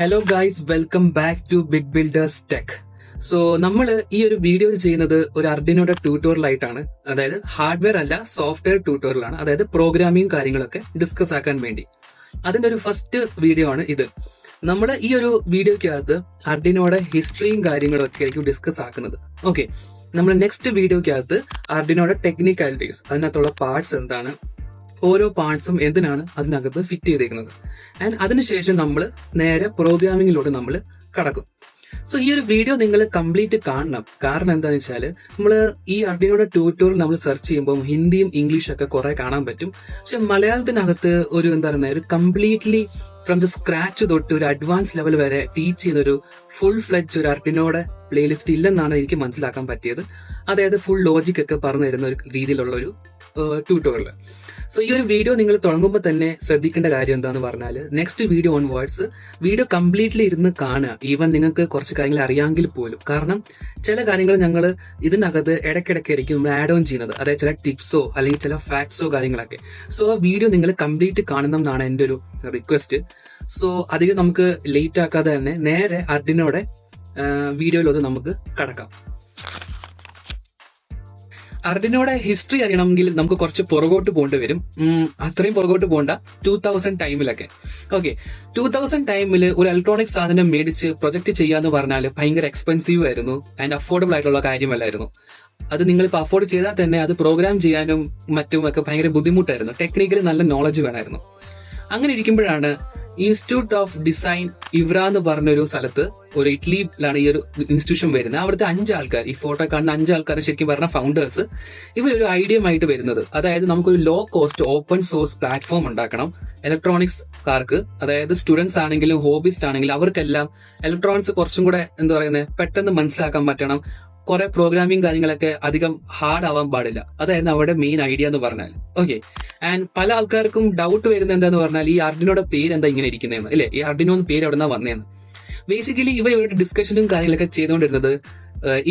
Hello guys welcome back to Big Builders Tech so നമ്മൾ ഈ ഒരു വീഡിയോയിൽ ചെയ്യുന്നത് ഒരു അർഡിനോയുടെ ട്യൂട്ടോറിയൽ ആയിട്ടാണ്. അതായത് ഹാർഡ്വെയർ അല്ല സോഫ്റ്റ്വെയർ ട്യൂട്ടോറിയൽ ആണ്. അതായത് പ്രോഗ്രാമിംഗ് കാര്യങ്ങളൊക്കെ ഡിസ്കസ് ആക്കാൻ വേണ്ടി. അതിന്റെ ഒരു ഫസ്റ്റ് വീഡിയോ ആണ് ഇത്. നമ്മൾ ഈ ഒരു വീഡിയോക്കകത്ത് അർഡിനോയുടെ ഹിസ്റ്ററിയും കാര്യങ്ങളൊക്കെ ആയിരിക്കും ഡിസ്കസ് ആക്കുന്നത്. ഓക്കെ നമ്മൾ നെക്സ്റ്റ് വീഡിയോക്കകത്ത് അർഡിനോയുടെ ടെക്നിക്കാലിറ്റീസ് അതിനകത്തുള്ള പാർട്സ് എന്താണ് ഓരോ പാർട്സും എന്തിനാണ് അതിനകത്ത് ഫിറ്റ് ചെയ്തേക്കുന്നത്? ആൻഡ് അതിനുശേഷം നമ്മൾ നേരെ പ്രോഗ്രാമിങ്ങിലൂടെ നമ്മൾ കടക്കും. സോ ഈ ഒരു വീഡിയോ നിങ്ങൾ കംപ്ലീറ്റ് കാണണം. കാരണം എന്താണെന്ന് വെച്ചാൽ നമ്മൾ ഈ അർഡിനോയുടെ ട്യൂട്ടോറിയൽ നമ്മൾ സെർച്ച് ചെയ്യുമ്പോൾ ഹിന്ദിയും ഇംഗ്ലീഷും ഒക്കെ കുറെ കാണാൻ പറ്റും. പക്ഷെ മലയാളത്തിനകത്ത് ഒരു എന്താ പറയുക ഒരു കംപ്ലീറ്റ്ലി ഫ്രം ദ സ്ക്രാച്ച് തൊട്ട് ഒരു അഡ്വാൻസ് ലെവൽ വരെ ടീച്ച് ഒരു ഫുൾ ഫ്ലെഡ്ജ് ഒരു അർഡിനോയുടെ പ്ലേലിസ്റ്റ് ഇല്ലെന്നാണ് എനിക്ക് മനസ്സിലാക്കാൻ പറ്റിയത്. അതായത് ഫുൾ ലോജിക് ഒക്കെ പറഞ്ഞു തരുന്ന ഒരു രീതിയിലുള്ള ഒരു ട്യൂട്ടോറിയൽ സോ ഈ ഒരു വീഡിയോ നിങ്ങൾ തുടങ്ങുമ്പോൾ തന്നെ ശ്രദ്ധിക്കേണ്ട കാര്യം എന്താന്ന് പറഞ്ഞാൽ next video onwards video completely ഇരുന്ന് കാണുക. ഈവൻ നിങ്ങൾക്ക് കുറച്ച് കാര്യങ്ങൾ അറിയാമെങ്കിൽ പോലും. കാരണം ചില കാര്യങ്ങൾ ഞങ്ങൾ ഇതിനകത്ത് ഇടയ്ക്കിടയ്ക്കായിരിക്കും നമ്മൾ ആഡ് ഓൺ ചെയ്യുന്നത്. അതായത് ചില ടിപ്സോ അല്ലെങ്കിൽ ചില ഫാക്ട്സോ കാര്യങ്ങളൊക്കെ. സോ ആ വീഡിയോ നിങ്ങൾ കംപ്ലീറ്റ് കാണണം എന്നാണ് എന്റെ ഒരു റിക്വസ്റ്റ് സോ അധികം നമുക്ക് ലേറ്റ് ആക്കാതെ തന്നെ നേരെ അർഡിനോടെ വീഡിയോയിലൊന്ന് നമുക്ക് കടക്കാം. അർഡിനോടെ ഹിസ്റ്ററി അറിയണമെങ്കിൽ നമുക്ക് കുറച്ച് പുറകോട്ട് പോകേണ്ടി വരും. അത്രയും പുറകോട്ട് പോകണ്ട. ടൂ തൗസൻഡ് ടൈമിലൊക്കെ ഓക്കെ ടൂ തൗസൻഡ് ടൈമിൽ ഒരു ഇലക്ട്രോണിക് സാധനം മേടിച്ച് പ്രൊജക്ട് ചെയ്യാന്ന് പറഞ്ഞാൽ ഭയങ്കര എക്സ്പെൻസീവ് ആയിരുന്നു. ആൻഡ് അഫോർഡബിൾ ആയിട്ടുള്ള കാര്യമല്ലായിരുന്നു. അത് നിങ്ങൾ ഇപ്പോൾ അഫോർഡ് ചെയ്താൽ തന്നെ അത് പ്രോഗ്രാം ചെയ്യാനും മറ്റും ഒക്കെ ഭയങ്കര ബുദ്ധിമുട്ടായിരുന്നു. ടെക്നിക്കലി നല്ല നോളജ് വേണമായിരുന്നു. അങ്ങനെ ഇരിക്കുമ്പോഴാണ് ഇൻസ്റ്റിറ്റ്യൂട്ട് ഓഫ് ഡിസൈൻ ഇവ്ര എന്ന് പറഞ്ഞൊരു സ്ഥലത്ത് ഒരു ഇറ്റലിയിലാണ് ഈ ഒരു ഇൻസ്റ്റിറ്റ്യൂഷൻ വരുന്നത്. അവിടുത്തെ അഞ്ച് ആൾക്കാർ ഈ ഫോട്ടോ കാണുന്ന അഞ്ച് ആൾക്കാർ ശരിക്കും പറഞ്ഞ ഫൗണ്ടേഴ്സ് ഇവരൊരു ഐഡിയമായിട്ട് വരുന്നത്. അതായത് നമുക്കൊരു low cost open source platform ഉണ്ടാക്കണം. ഇലക്ട്രോണിക്സ് കാർക്ക് അതായത് സ്റ്റുഡൻസ് ആണെങ്കിലും ഹോബിസ്റ്റ് ആണെങ്കിലും അവർക്കെല്ലാം ഇലക്ട്രോണിക്സ് കുറച്ചും കൂടെ എന്താ പറയുന്നത് പെട്ടെന്ന് മനസ്സിലാക്കാൻ പറ്റണം. കുറെ പ്രോഗ്രാമിംഗ് കാര്യങ്ങളൊക്കെ അധികം ഹാർഡ് ആവാൻ പാടില്ല. അതായിരുന്നു അവരുടെ മെയിൻ ഐഡിയ എന്ന് പറഞ്ഞാൽ ഓക്കെ ആൻഡ് പല ആൾക്കാർക്കും ഡൗട്ട് വരുന്ന എന്താന്ന് പറഞ്ഞാൽ ഈ അർഡിനോടെ പേര് എന്താ ഇങ്ങനെ ഇരിക്കുന്നതെന്ന്. അല്ലേ? ഈ അർഡിനോന്ന് പേര് എവിടെന്നാ വന്നേന്ന്. വന്നതെന്ന് ബേസിക്കലി ഇവ ഇവരുടെ ഡിസ്കഷനും കാര്യങ്ങളൊക്കെ ചെയ്തുകൊണ്ടിരുന്നത്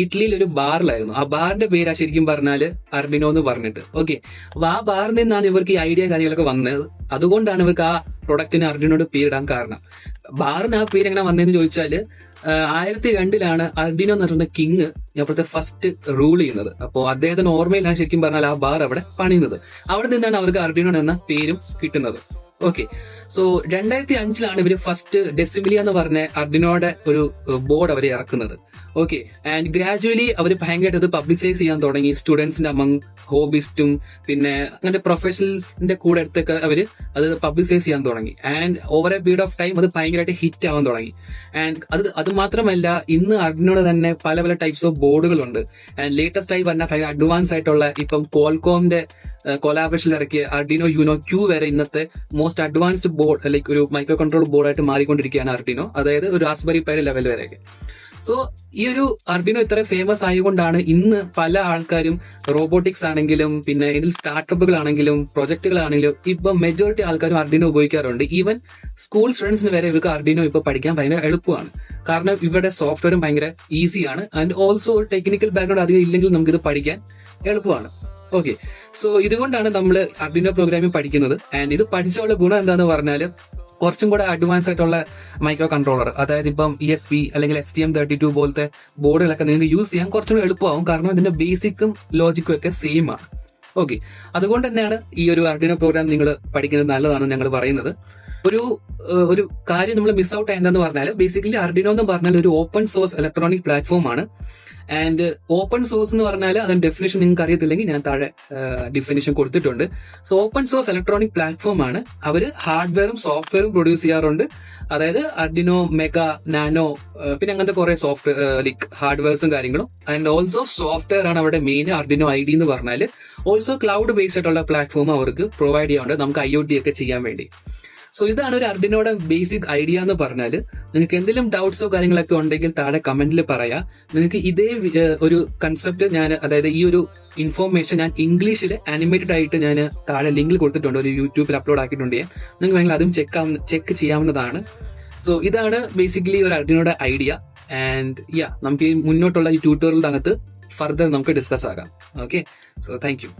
ഇറ്റലിയിൽ ഒരു ബാറിലായിരുന്നു. ആ ബാറിന്റെ പേരാ ശരിക്കും പറഞ്ഞാൽ അർബിനോ എന്ന് പറഞ്ഞിട്ട്. ഓക്കെ അപ്പൊ ആ ബാറിൽ നിന്നാണ് ഇവർക്ക് ഈ ഐഡിയ കാര്യങ്ങളൊക്കെ വന്നത്. അതുകൊണ്ടാണ് ഇവർക്ക് ആ പ്രൊഡക്റ്റിന് അർബിനോട് പേരിടാൻ കാരണം. ബാറിന് ആ പേര് എങ്ങനെ വന്നതെന്ന് ചോദിച്ചാൽ ആഹ്, ആയിരത്തി രണ്ടിലാണ് അർഡിനോ എന്ന് പറയുന്ന കിങ് അവിടുത്തെ ഫസ്റ്റ് റൂൾ ചെയ്യുന്നത്. അപ്പോൾ അദ്ദേഹത്തിന് ഓർമ്മയിലാണ് ശരിക്കും പറഞ്ഞാൽ ആ ബാർ അവിടെ പണിയുന്നത്. അവിടെ നിന്നാണ് അവർക്ക് അർഡിനോ എന്ന പേരും കിട്ടുന്നത്. ഓക്കെ സോ രണ്ടായിരത്തി അഞ്ചിലാണ് ഇവർ ഫസ്റ്റ് ഡെസിമിലിയ എന്ന് പറഞ്ഞ അർഡിനോയുടെ ഒരു ബോർഡ് അവർ ഇറക്കുന്നത്. ഓക്കെ ആൻഡ് ഗ്രാജുവലി അവർ ഭയങ്കരമായിട്ട് ഇത് പബ്ലിസൈസ് ചെയ്യാൻ തുടങ്ങി. സ്റ്റുഡൻസിന്റെ അമംഗ് ഹോബിസ്റ്റും പിന്നെ അങ്ങനത്തെ പ്രൊഫഷണൽസിന്റെ കൂടെ അടുത്തൊക്കെ അവർ അത് പബ്ലിസൈസ് ചെയ്യാൻ തുടങ്ങി. And over a period of time അത് ഭയങ്കരമായിട്ട് ഹിറ്റ് ആവാൻ തുടങ്ങി. ആൻഡ് അത് അത് മാത്രമല്ല ഇന്ന് അർഡിനോട് തന്നെ പല പല ടൈപ്സ് ഓഫ് ബോർഡുകളുണ്ട് ആൻഡ് ലേറ്റസ്റ്റ് ആയി പറഞ്ഞാൽ ഭയങ്കര അഡ്വാൻസ് ആയിട്ടുള്ള ഇപ്പം കോൾകോമിന്റെ കൊലാബറേഷൻ ഇറക്കിയ അർഡിനോ യുനോ ക്യൂ വരെ ഇന്നത്തെ മോസ്റ്റ് അഡ്വാൻസ്ഡ് ബോർഡ് ലൈക്ക് ഒരു മൈക്രോ കൺട്രോൾ ബോർഡായിട്ട് മാറിക്കൊണ്ടിരിക്കുകയാണ് അർഡിനോ അതായത് ഒരു റാസ്ബെറി പൈ ലെവൽ വരെയൊക്കെ. സോ ഈ ഒരു അർഡിനോ ഇത്ര ഫേമസ് ആയതുകൊണ്ടാണ് ഇന്ന് പല ആൾക്കാരും റോബോട്ടിക്സ് ആണെങ്കിലും പിന്നെ ഇതിൽ സ്റ്റാർട്ടപ്പുകളാണെങ്കിലും പ്രൊജക്ടുകളാണെങ്കിലും ഇപ്പൊ മെജോറിറ്റി ആൾക്കാരും അർഡിനോ ഉപയോഗിക്കാറുണ്ട്. ഈവൻ സ്കൂൾ സ്റ്റുഡൻസിന് വരെ ഇവർക്ക് അർഡിനോ ഇപ്പൊ പഠിക്കാൻ ഭയങ്കര എളുപ്പമാണ്. കാരണം ഇവരുടെ സോഫ്റ്റ്വെയറും ഭയങ്കര ഈസിയാണ് ആൻഡ് ഓൾസോ ടെക്നിക്കൽ ബാക്ക്ഗ്രൗണ്ട് അധികം ഇല്ലെങ്കിൽ നമുക്ക് ഇത് പഠിക്കാൻ എളുപ്പമാണ്. ഓക്കെ സോ ഇതുകൊണ്ടാണ് നമ്മൾ അർഡിനോ പ്രോഗ്രാമിംഗ് പഠിക്കുന്നത്. ആൻഡ് ഇത് പഠിച്ചുള്ള ഗുണം എന്താന്ന് പറഞ്ഞാൽ കുറച്ചും കൂടെ അഡ്വാൻസ് ആയിട്ടുള്ള മൈക്രോ കൺട്രോളർ അതായത് ഇപ്പം ഇ എസ് പി അല്ലെങ്കിൽ S T M thirty two പോലത്തെ ബോർഡുകളൊക്കെ നിങ്ങൾക്ക് യൂസ് ചെയ്യാൻ കുറച്ചും എളുപ്പമാവും. കാരണം ഇതിന്റെ ബേസിക്കും ലോജിക്കും ഒക്കെ സെയിം ആണ്. ഓക്കെ അതുകൊണ്ട് തന്നെയാണ് ഈ ഒരു അർഡിനോ പ്രോഗ്രാം നിങ്ങൾ പഠിക്കുന്നത് നല്ലതാണെന്ന് ഞങ്ങൾ പറയുന്നത്. ഒരു ഒരു കാര്യം നമ്മൾ മിസ് ഔട്ട് ആയെന്താന്ന് പറഞ്ഞാൽ ബേസിക്കലി അർഡിനോ എന്ന് പറഞ്ഞാൽ ഒരു ഓപ്പൺ സോഴ്സ് ഇലക്ട്രോണിക് പ്ലാറ്റ്ഫോം ആണ്. ആൻഡ് ഓപ്പൺ സോഴ്സ് എന്ന് പറഞ്ഞാൽ അതിന്റെ ഡെഫിനേഷൻ നിങ്ങൾക്ക് അറിയത്തില്ലെങ്കിൽ ഞാൻ താഴെ ഡെഫിനേഷൻ കൊടുത്തിട്ടുണ്ട്. So open source electronic platform ആണ്. അവർ ഹാർഡ്വെയറും സോഫ്റ്റ്വെയറും പ്രൊഡ്യൂസ് ചെയ്യാറുണ്ട്. അതായത് അർഡിനോ മെഗ നാനോ പിന്നെ അങ്ങനത്തെ കുറെ സോഫ്റ്റ്വെയർ ലൈക്ക് ഹാർഡ്വെയർസും കാര്യങ്ങളും. ആൻഡ് ഓൾസോ സോഫ്റ്റ്വെയർ ആണ് അവിടെ മെയിൻ അർഡിനോ ഐ ഡി എന്ന് പറഞ്ഞാൽ ഓൾസോ ക്ലൗഡ് ബേസ്ഡ് ആയിട്ടുള്ള പ്ലാറ്റ്ഫോം അവർക്ക് പ്രൊവൈഡ് ചെയ്യാറുണ്ട്. നമുക്ക് ഐ ഒ ടി ഒക്കെ ചെയ്യാൻ വേണ്ടി. സോ ഇതാണ് ഒരു അർഡിനോടെ ബേസിക് ഐഡിയ എന്ന് പറഞ്ഞാൽ നിങ്ങൾക്ക് എന്തെങ്കിലും ഡൗട്ട്സോ കാര്യങ്ങളൊക്കെ ഉണ്ടെങ്കിൽ താഴെ കമന്റിൽ പറയാം. നിങ്ങൾക്ക് ഇതേ ഒരു കൺസെപ്റ്റ് ഞാൻ അതായത് ഈ ഒരു ഇൻഫോർമേഷൻ ഞാൻ ഇംഗ്ലീഷിൽ അനിമേറ്റഡ് ആയിട്ട് ഞാൻ താഴെ ലിങ്കിൽ കൊടുത്തിട്ടുണ്ട്. ഒരു യൂട്യൂബിൽ അപ്ലോഡ് ആക്കിയിട്ടുണ്ട് ഞാൻ. നിങ്ങൾക്ക് വേണമെങ്കിൽ അതും ചെക്ക് ചെക്ക് ചെയ്യാവുന്നതാണ്. സോ ഇതാണ് ബേസിക്കലി ഒരു അർഡിനോടെ ഐഡിയ ആൻഡ് യാ നമുക്ക് ഈ മുന്നോട്ടുള്ള ഈ ട്യൂട്ടോറിയലിന്റെ അകത്ത് ഫർദർ നമുക്ക് ഡിസ്കസ് ആകാം. Okay so thank you